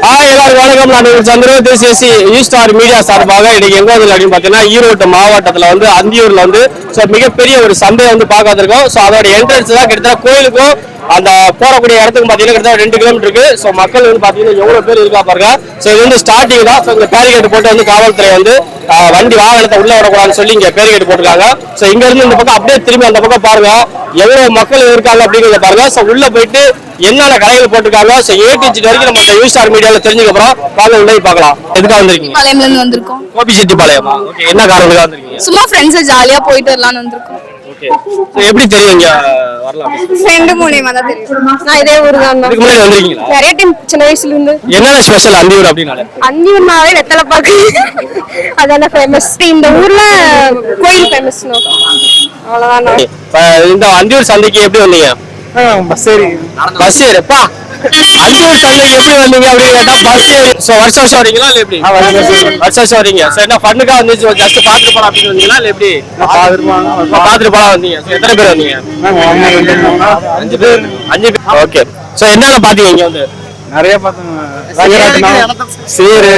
எல்லாரும் வணக்கம். நான் உங்கள் சந்திர தேசியசி யூ ஸ்டார் மீடியா சார்பாக இன்னைக்கு எங்க வந்து அப்படின்னு பார்த்தீங்கன்னா ஈரோடு மாவட்டத்தில் வந்து அந்தியூர்ல வந்து ஸோ மிகப்பெரிய ஒரு சந்தையை வந்து பார்க்க வந்திருக்கோம் ஸோ அதோட என்ட்ரன்ஸ் தான் கிட்டத்தட்ட கோயிலுக்கும் அந்த போறக்கூடிய இடத்துக்கு பார்த்தீங்கன்னா கிட்டத்தட்ட ரெண்டு கிலோமீட்டர் இருக்கு. ஸோ மக்கள் வந்து பார்த்தீங்கன்னா எவ்வளவு பேர் இருக்கா பாருங்க. ஸோ இது வந்து ஸ்டார்டிங் தான். ஸோ இந்த பேரிகேட் போட்டு வந்து காவல்துறை வந்து வண்டி வாகனத்தை உள்ள விடக்கூடாதுன்னு சொல்லி இங்க பேரிகேட் போட்டிருக்காங்க. ஸோ இங்க இருந்து இந்த பக்கம் அப்படியே திரும்பி அந்த பக்கம் பாருங்க. எவ்வளவு மக்கள் இருக்காங்க அப்படிங்கிறத பாருங்க. ஸோ உள்ள போயிட்டு என்னென்ன கடைகள் போட்டிருக்காங்க ஸோ ஏடிஜி வரைக்கும் நம்ம யூ ஸ்டார் மீடியாவில் தெரிஞ்சுக்க போறோம். வாங்க உள்ள போய் பார்க்கலாம். எதுக்காக வந்திருக்கீங்க? பாளையம்ல இருந்து வந்திருக்கோம். கோபி செட்டிப்பாளையமா? ஓகே என்ன காரணத்துக்காக வந்திருக்கீங்க? சும்மா ஃப்ரெண்ட்ஸ் ஜாலியா போயிட்டு வரலாம்னு வந்திருக்கோம். ஓகே எப்படி தெரியும் இங்க வரலாம் ஃப்ரெண்டு மூலியமா தான் தெரியும். நான் இதே ஊர் தான் இதுக்கு முன்னாடி வந்திருக்கீங்களா? நிறைய டைம் சின்ன வயசுல இருந்து. என்னென்ன ஸ்பெஷல் அந்தியூர் அப்படின்னாலே? அந்தியூர்னாவே வெத்தலை பாக்கு. அதான ஃபேமஸ் இந்த ஊர்ல கோயில் ஃபேமஸ் அவ்வளவுதான். இந்த அந்தியூர் சந்தைக்கு எப்படி வந்தீங்க? பஸ் ஏறி. பஸ் ஏறுப்பா அந்தியூர் சந்தைக்கு எப்படி வந்தீங்க அப்படின்னு கேட்டா பஸ் ஏறி. ஸோ வருஷம் வருஷம் வரீங்களா இல்லை எப்படி? வருஷம் வருஷம் வரீங்க. ஸோ என்ன ஃபண்ணுக்கா வந்து ஜஸ்ட் பார்த்துட்டு போலாம் அப்படின்னு வந்தீங்களா இல்லை எப்படி? பார்த்துட்டு போலாம். வந்தீங்க. எத்தனை பேர் வந்தீங்க? அஞ்சு பேர். அஞ்சு பேர். ஓகே ஸோ என்னென்ன பார்த்தீங்க இங்க வந்து? நிறைய பார்த்தோம் சீரு.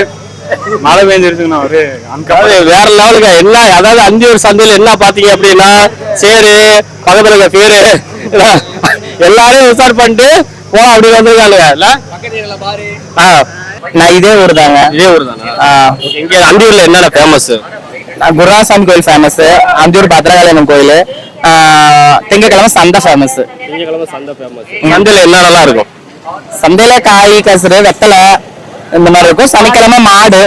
மழை பெஞ்சிருச்சுங்கண்ணா ஒரு அதாவது வேற லெவலுக்கு என்ன அதாவது அந்தியூர் சந்தையில் என்ன பாத்தீங்க அப்படின்னா சேரு பக்கத்துல இருக்க பேரு எல்லாரையும் விசார் பண்ணிட்டு போலாம் அப்படி வந்திருக்காங்க ஆ, நான் இதே ஊர் தாங்க இதே ஊர் தானே இங்க அந்தியூர்ல என்னென்ன ஃபேமஸ் நான் குருராசாமி கோயில் ஃபேமஸ் அந்தியூர் பத்ரகாளியம்மன் கோயில். திங்கக்கிழமை சந்தை ஃபேமஸ் திங்கக்கிழமை சந்தை ஃபேமஸ் சந்தையில என்னென்னலாம் இருக்கும்? சந்தையில காய் கசுறு வெத்தலை இந்த மாதிரி இருக்கும். சனிக்கிழமை மாடு.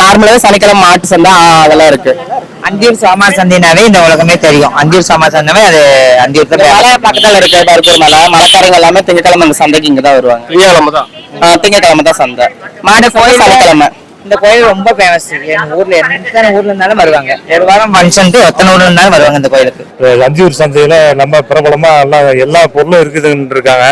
நார்மலாவே சனிக்கிழமை மாட்டு சந்தை அதெல்லாம் இருக்கு. அந்தியூர் சாமா சந்தைனாவே இந்த உலகமே தெரியும். அந்தியூர் சாமா சந்தைனாவே அது அந்தியூர் மலை பக்கத்துல இருக்கு பருப்பூர் மலை மலைக்காரங்க எல்லாமே திங்கக்கிழமை இந்த சந்தைக்கு இங்க தான். வருவாங்க திங்கக்கிழமை தான் சந்தை. மாடு போய் சனிக்கிழமை. இந்த கோயில் ரொம்ப ஃபேமஸ் என் ஊர்ல எத்தனை ஊர்ல இருந்தாலும் வருவாங்க. ஒரு வாரம் ஃபங்க்ஷனுக்கு எத்தனை ஊர்ல இருந்தாலும் வருவாங்க இந்த கோயிலுக்கு. அந்தியூர் சந்தையில நம்ம பிரபலமா எல்லாம் எல்லா பொருளும் இருக்குதுன்னு இருக்காங்க.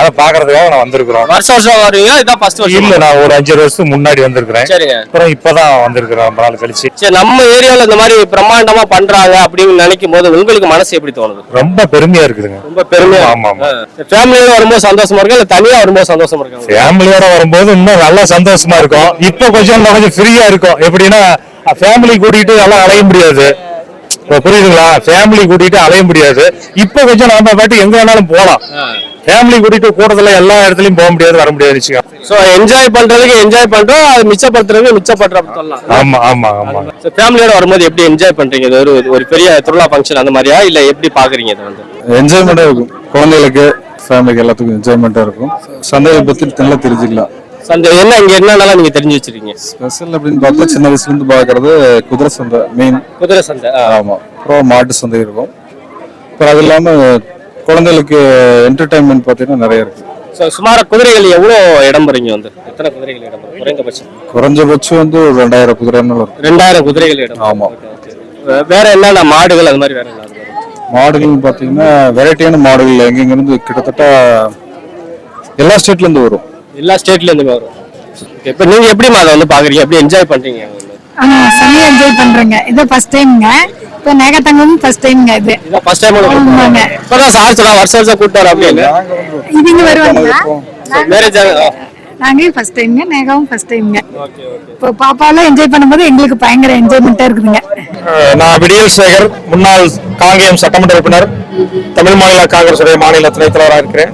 அதை பாக்குறதுக்காக நான் வந்திருக்கிறோம். வருஷம் வருஷம் வருவீங்க இதான் ஃபர்ஸ்ட் வருஷம்? இல்ல நான் ஒரு அஞ்சு வருஷத்துக்கு முன்னாடி வந்திருக்கிறேன். அப்புறம் இப்பதான் வந்திருக்கிறேன் ரொம்ப நாள் கழிச்சு. சரி நம்ம ஏரியால இந்த மாதிரி பிரம்மாண்டமா பண்றாங்க அப்படின்னு நினைக்கும் போது உங்களுக்கு மனசு எப்படி தோணுது? ரொம்ப பெருமையா இருக்குதுங்க. ரொம்ப பெருமையா? ஆமா, ஆமா. ஃபேமிலியோட வரும்போது சந்தோஷமா இருக்கா? இல்ல தனியா வரும்போது சந்தோஷமா இருக்கா ஃபேமிலியோட வரும்போது இன்னும் நல்லா சந்தோஷமா இருக்கும். இப்ப கொஞ்சம் இன்னும் கொஞ்சம் ஃப்ரீயா இருக்கும். எப்படின்னா ஃபேமிலி கூட்டிட்டு எல்லாம் அலைய முடியாது. இப்ப புரியுதுங்களா? ஃபேமிலி கூட்டிட்டு அலைய முடியாது. இப்ப கொஞ்சம் நம்ம பாட்டு எங்க வேணாலும் போலாம். ஃபேமிலி கூட்டிட்டு கூட்டத்துல எல்லா இடத்துலயும் போக முடியாது வர முடியாது வச்சுக்கோ சோ என்ஜாய் பண்றதுக்கு என்ஜாய் பண்றோம். அது மிச்சப்படுத்துறதுக்கு மிச்சப்படுற சொல்லலாம். ஆமா ஆமா ஆமா. ஃபேமிலியோட வரும்போது எப்படி என்ஜாய் பண்றீங்க? இது ஒரு ஒரு பெரிய திருவிழா ஃபங்க்ஷன் அந்த மாதிரியா? இல்ல எப்படி பாக்குறீங்க இது வந்து? என்ஜாய்மெண்ட்டாக இருக்கும். குழந்தைகளுக்கு ஃபேமிலிக்கு எல்லாத்துக்கும் என்ஜாய்மெண்ட்டாக இருக்கும். சந்தையை பற்றி நல்லா தெரிஞ்சுக்கலாம். சந்தை என்ன இங்க என்னென்னலாம் நீங்க தெரிஞ்சு வச்சிருக்கீங்க? ஸ்பெஷல் அப்படின்னு பார்த்தா சின்ன வயசுலேருந்து பார்க்கறது குதிரை சந்தை மெயின் குதிரை சந்தை ஆ. ஆமாம் அப்புறம் மாட்டு சந்தை இருக்கும். அப்புறம் அது இல்லாமல் குழந்தைகளுக்கு என்டர்டைன்மெண்ட் பார்த்தீங்கன்னா நிறைய இருக்கு. So, சுமாரா குதிரைகள் எவ்வளவு இடம் போறீங்க வந்து? எத்தனை குதிரைகள் இடம்? குறைந்தபட்சம். குறைஞ்சபட்சம் வந்து ஒரு ரெண்டாயிரம் குதிரை மேலே இருக்கும் ரெண்டாயிரம் குதிரைகள் இடம். ஆமாம் வே- வேற என்னென்ன மாடுகள் அது மாதிரி வேற மாடுகள் பார்த்தீங்கன்னா வெரைட்டியான மாடுகள் எங்கெங்கிருந்து கிட்டத்தட்ட எல்லா ஸ்டேட்லேருந்து வரும். எல்லா ஸ்டேட்ல இருந்து வரும். இப்ப நீங்க எப்படி அதை வந்து பாக்குறீங்க? எப்படி என்ஜாய் பண்றீங்க? ஆமா செம்மையா என்ஜாய் பண்றேங்க. இது ஃபர்ஸ்ட் டைம்ங்க இப்போ நேகத்தங்கம் ஃபர்ஸ்ட் டைம்ங்க இது. இதான் ஃபர்ஸ்ட் டைம் ஆமாங்க. இப்பதான் சார் சொன்னா வருஷம் வருஷம் கூப்பிட்டு வர அப்படின்னு இது இங்க வருவாங்களா? மேரேஜ் நாங்க ஃபர்ஸ்ட் டைம்ங்க நேகாவும் ஃபர்ஸ்ட் டைம்ங்க இப்போ பாப்பாலாம் என்ஜாய் பண்ணும்போது எங்களுக்கு பயங்கர என்ஜாய்மெண்ட்டா இருக்குதுங்க. நான் விடியல் சேகர் முன்னாள் காங்கேயம் சட்டமன்ற உறுப்பினர் தமிழ் மாநில காங்கிரஸ் உடைய மாநில துணைத் தலைவராக இருக்கிறேன்.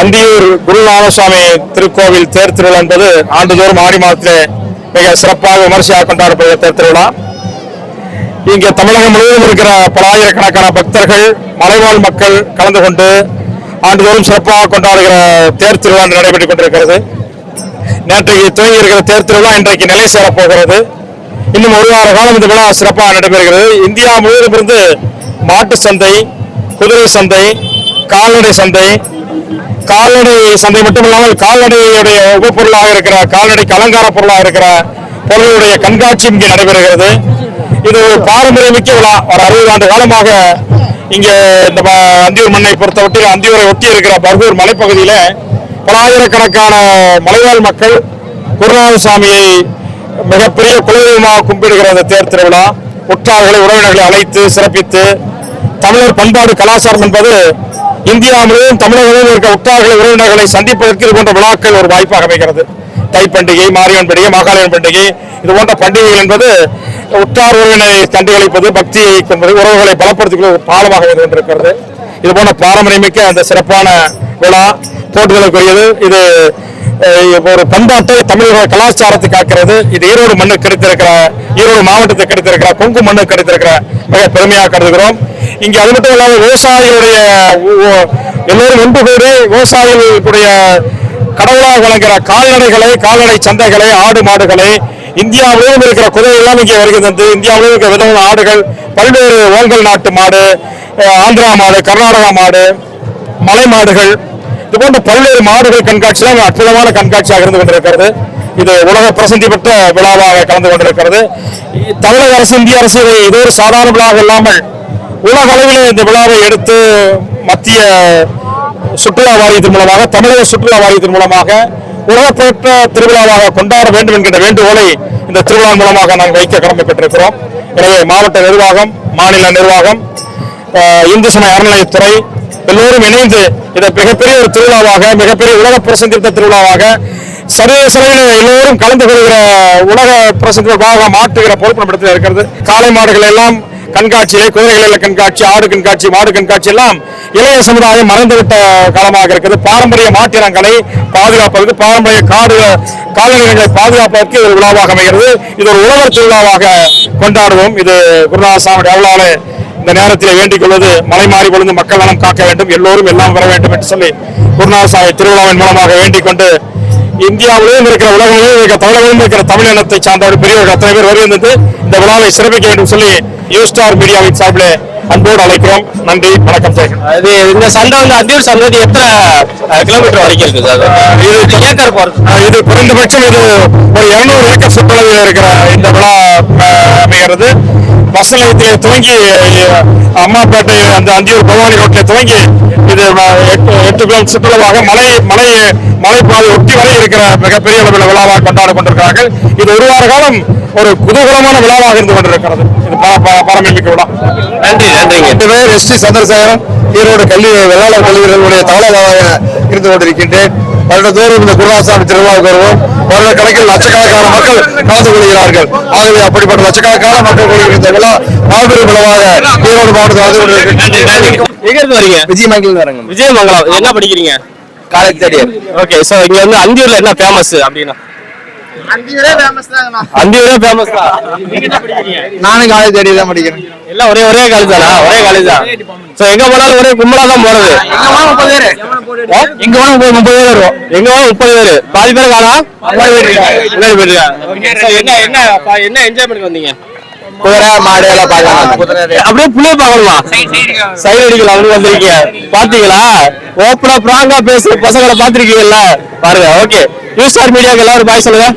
அந்தியூர் குருநாதசுவாமி திருக்கோவில் தேர் திருவிழா என்பது ஆண்டுதோறும் ஆடி மாதத்திலே மிக சிறப்பாக விமர்சையாக கொண்டாடப்படுகிற தேர் திருவிழா. இங்கே தமிழகம் முழுவதும் இருக்கிற பல ஆயிரக்கணக்கான பக்தர்கள் மலைவாழ் மக்கள் கலந்து கொண்டு ஆண்டுதோறும் சிறப்பாக கொண்டாடுகிற தேர் திருவிழா நடைபெற்றுக் கொண்டிருக்கிறது. நேற்றைக்கு துவங்கி இருக்கிற தேர் திருவிழா இன்றைக்கு நிலை சேரப் போகிறது. இன்னும் ஒரு வார காலம் இந்த விழா சிறப்பாக நடைபெறுகிறது. இந்தியா முழுவதும் இருந்து மாட்டு சந்தை குதிரை சந்தை கால்நடை சந்தை கால்நடை சந்தை மட்டும் இல்லாமல் கால்நடையுடைய உபப்பொருளாக இருக்கிற கால்நடைக்கு அலங்கார பொருளாக இருக்கிற பொருளுடைய கண்காட்சி இங்கே நடைபெறுகிறது. இது ஒரு பாரம்பரியமிக்க விழா. ஒரு அறுபது ஆண்டு காலமாக இங்கே இந்த ம- அந்தியூர் மண்ணை பொறுத்தவரையில் அந்தியூரை ஒட்டி இருக்கிற பர்கூர் மலைப்பகுதியில் பல ஆயிரக்கணக்கான மலைவாழ் மக்கள் குருநாத சாமியை மிகப்பெரிய குலதெய்வமாக கும்பிடுகிற அந்த தேர் திருவிழா. உற்றார்களை உறவினர்களை அழைத்து சிறப்பித்து தமிழர் பண்பாடு கலாச்சாரம் என்பது இந்தியா முழுவதும் தமிழகத்தில் இருக்க உற்றார்களை உறவினர்களை சந்திப்பதற்கு இது போன்ற விழாக்கள் ஒரு வாய்ப்பாக அமைகிறது. தை பண்டிகை மாரியம்மன் பண்டிகை மாகாளியம்மன் பண்டிகை இது போன்ற பண்டிகைகள் என்பது உற்றார் உறவினை கண்டுகளிப்பது பக்தியை கொண்டது உறவுகளை பலப்படுத்திக் ஒரு பாலமாக இருந்து கொண்டிருக்கிறது இது போன்ற பாரம்பரியமிக்க அந்த சிறப்பான விழா போட்டுதலுக்குரியது இது ஒரு பண்பாட்டை தமிழக கலாச்சாரத்தை காக்கிறது. இது ஈரோடு மண்ணுக்கு கிடைத்திருக்கிற ஈரோடு மாவட்டத்துக்கு கிடைத்திருக்கிற கொங்கு மண்ணுக்கு கிடைத்திருக்கிற மிக பெருமையாக கருதுகிறோம். இங்கே அது மட்டும் இல்லாமல் விவசாயிகளுடைய எல்லோரும் ஒன்று கூடி விவசாயிகளுடைய கடவுளாக வழங்குகிற கால்நடைகளை கால்நடை சந்தைகளை ஆடு மாடுகளை இந்தியா முழுவதும் இருக்கிற குதிரை எல்லாம் இங்கே வருகிறது இந்தியா முழுவதும் இருக்கிற விதமான ஆடுகள் பல்வேறு ஓங்கல் நாட்டு மாடு ஆந்திரா மாடு கர்நாடகா மாடு மலை மாடுகள் இது போன்ற பல்வேறு மாடுகள் கண்காட்சியெல்லாம் அற்புதமான கண்காட்சியாக இருந்து கொண்டிருக்கிறது. இது உலக பிரசித்தி பெற்ற விழாவாக கலந்து கொண்டிருக்கிறது. தமிழக அரசு இந்திய அரசு இது ஒரு சாதாரண விழாவாக இல்லாமல் உலக அளவில் இந்த விழாவை எடுத்து மத்திய சுற்றுலா வாரியத்தின் மூலமாக தமிழக சுற்றுலா வாரியத்தின் மூலமாக உலகப்பட்ட திருவிழாவாக கொண்டாட வேண்டும் என்கிற வேண்டுகோளை இந்த திருவிழா மூலமாக நாங்கள் வைக்க கடமைப்பட்டிருக்கிறோம். எனவே மாவட்ட நிர்வாகம் மாநில நிர்வாகம் இந்து சமய அறநிலையத்துறை எல்லோரும் இணைந்து இதை மிகப்பெரிய ஒரு திருவிழாவாக மிகப்பெரிய உலக பிரசந்தித்த திருவிழாவாக சர்வதேச எல்லோரும் கலந்து கொள்கிற உலக பிரசந்தமாக மாற்றுகிற பொறுப்பு நம்மிடத்தில் இருக்கிறது. காளை மாடுகள் எல்லாம் கண்காட்சியிலே குதிரைகளில் கண்காட்சி ஆடு கண்காட்சி மாடு கண்காட்சி எல்லாம் இளைய சமுதாயம் மறந்துவிட்ட காலமாக இருக்கிறது. பாரம்பரிய மாட்டினங்களை பாதுகாப்பதற்கு பாரம்பரிய காடு கால்நடைகளை பாதுகாப்பதற்கு இது ஒரு விழாவாக அமைகிறது. இது ஒரு உழவர் திருவிழாவாக கொண்டாடுவோம். இது குருநாசாமி அருளாலே இந்த நேரத்தில் வேண்டிக் கொள்வது மலை மாறி பொழுது மக்கள் நலம் காக்க வேண்டும் எல்லோரும் எல்லாம் வர வேண்டும் என்று சொல்லி குருநாசாமி திருவிழாவின் மூலமாக வேண்டிக் கொண்டு இந்தியாவிலும் இருக்கிற உலகிலும் இருக்கிற தமிழகத்திலும் இருக்கிற தமிழ் இனத்தை சார்ந்தவர் பெரியவர்கள் அத்தனை பேர் வருகின்றது இந்த விழாவை சிறப்பிக்க வேண்டும் சொல்லி நியூ ஸ்டார் மீடியாவின் சார்பில் அன்போடு அழைக்கிறோம். நன்றி வணக்கம் ஜெயகன் இது இந்த சண்டை வந்து அந்தியூர் சண்டை வந்து எத்தனை கிலோமீட்டர் வரைக்கும் இருக்குது சார்? இது ஏக்கர் போறது இது குறைந்தபட்சம் இது ஒரு இருநூறு ஏக்கர் சுற்றளவில் இருக்கிற இந்த விழா அமைகிறது. பஸ் நிலையத்திலே துவங்கி அம்மாப்பேட்டை அந்த அந்தியூர் பவானி ரோட்டில் துவங்கி இது எட்டு எட்டு கிலோமீட்டர் சுற்றுலாவாக மலை மலை மலைப்பாதை ஒட்டி வரை இருக்கிற மிகப்பெரிய அளவில் விழாவாக கொண்டாட கொண்டிருக்கிறார்கள். இது ஒரு வார காலம் ஒரு குதூகலமான விழாவாக இருந்து கொண்டிருக்கிறது. இது பா- பா- பாரம்பரியமிக்க விழா. நன்றி நன்றிங்க. என் பேர் எஸ் டி சந்திரசேகரன். ஈரோடு கல்வி வெள்ளாளர் கல்விகளுடைய தலைவராக இருந்து கொண்டிருக்கின்றேன். வருடந்தோறும் இந்த குருவாசாமி திருவிழாவுக்கு வருவோம். வருட கணக்கில் லட்சக்கணக்கான மக்கள் கலந்து கொள்கிறார்கள். ஆகவே அப்படிப்பட்ட லட்சக்கணக்கான மக்கள் கொள்கிற இந்த விழா மாபெரும் விழாவாக ஈரோடு மாவட்டத்தில் வரீங்க? விஜயமங்கலம் வரங்க விஜயமங்கலம். என்ன படிக்கிறீங்க? College third year. Okay so இங்க வந்து அந்தியூர்ல என்ன ஃபேமஸ் அப்படின்னா? அந்தியூரே ஃபேமஸ் தான் நீங்க என்ன படிக்கிறீங்க நானும் காலேஜ் தேர்ட் தான் படிக்கிறேன். எல்லாம் ஒரே ஒரே காலேஜ் தானா ஒரே காலேஜ்? தான் சோ எங்க போனாலும் ஒரே கும்பலா தான் போறது. வேணும் போய் முப்பது பேர். வருவோம். எங்க போனாலும் முப்பது பேர். பாதி பேர் காணா? முன்னாடி போயிருக்கா So, என்ன என்ன என்ன என்ஜாய் பண்ணி வந்தீங்க? குதிரை மாடு எல்லாம் பார்க்கலாம். குதிரை அப்படியே புள்ளைய பார்க்கணுமா? சைடு அடிக்கலாம் அப்படின்னு வந்திருக்கீங்க. பாத்தீங்களா ஓப்பனா பிராங்கா பேசுற பசங்களை பாத்திருக்கீங்கல்ல பாருங்க ஓகே நியூஸ் ஸ்டார் மீடியாக்கு எல்லாரும் பாய் சொல்லுங்க.